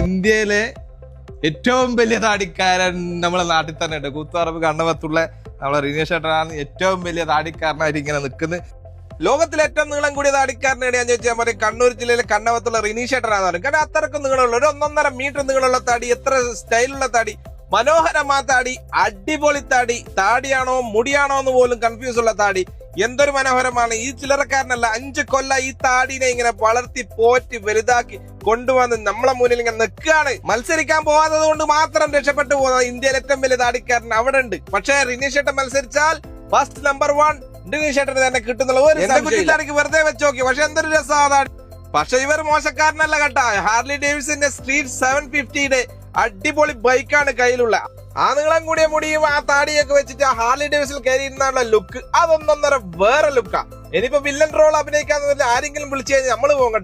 ഇന്ത്യയിലെ ഏറ്റവും വലിയ താടിക്കാരൻ നമ്മളെ നാട്ടിൽ തന്നെ ഉണ്ട്. കൂത്തുപറമ്പ് കണ്ണവത്തുള്ള നമ്മളെ റിനീഷ് ഏട്ടനാണ് ഏറ്റവും വലിയ താടിക്കാരനായിട്ട് ഇങ്ങനെ നിൽക്കുന്നത്. ലോകത്തിലെ ഏറ്റവും നീളം കൂടിയ താടിക്കാരനെ ഞാൻ ചോദിച്ചാൽ പറയും കണ്ണൂർ ജില്ലയിലെ കണ്ണവത്തുള്ള റിനീഷ് ഏട്ടനാണ് പറയും. കാരണം അത്രക്കും നീളമുള്ള ഒരു ഒന്നൊന്നര മീറ്റർ നീളമുള്ള താടി എത്ര സ്റ്റൈലുള്ള താടി മനോഹരമായ താടി അടിപൊളി താടി താടിയാണോ മുടിയാണോ എന്ന് പോലും കൺഫ്യൂസ് ഉള്ള താടി. എന്തൊരു മനോഹരമാണ്. ഈ ചിലറക്കാരനല്ല അഞ്ച് കൊല്ല ഈ താടിനെ ഇങ്ങനെ വളർത്തി പോറ്റി വലുതാക്കി കൊണ്ടുവന്ന് നമ്മളെ മുന്നിൽ ഇങ്ങനെ നിൽക്കുകയാണ്. മത്സരിക്കാൻ പോകാത്തത് കൊണ്ട് മാത്രം രക്ഷപ്പെട്ടു പോകുന്നത് ഇന്ത്യയിലെ ഏറ്റവും വലിയ താടിക്കാരൻ അവിടെ ഉണ്ട്. പക്ഷേ റിനീഷ് ഏട്ടൻ മത്സരിച്ചാൽ ഫസ്റ്റ് നമ്പർ വൺ റിനീഷ് ഏട്ടന് തന്നെ കിട്ടുന്നുള്ള ഒരു വെറുതെ വെച്ച് നോക്കി. പക്ഷെ എന്തൊരു രസമാണ് പക്ഷെ ഇവർ മോശക്കാരനല്ല കേട്ടാ. ഹാർലി ഡേവിസിന്റെ സ്ട്രീറ്റ് സെവൻ ഫിഫ്റ്റിയുടെ അടിപൊളി ബൈക്കാണ് കയ്യിലുള്ള. ആ നീളം കൂടിയ മുടിയും ആ താടിയൊക്കെ വെച്ചിട്ട് ആ ഹാർലി ഡേവിസിൽ കയറി ഇരുന്നുള്ള ലുക്ക്. അതൊന്നൊന്നര വേറെ ലുക്കാ. ഇനിയിപ്പോ വില്ലൻ റോൾ അഭിനയിക്കാന്ന് ആരെങ്കിലും വിളിച്ചു കഴിഞ്ഞാൽ നമ്മൾ പോകും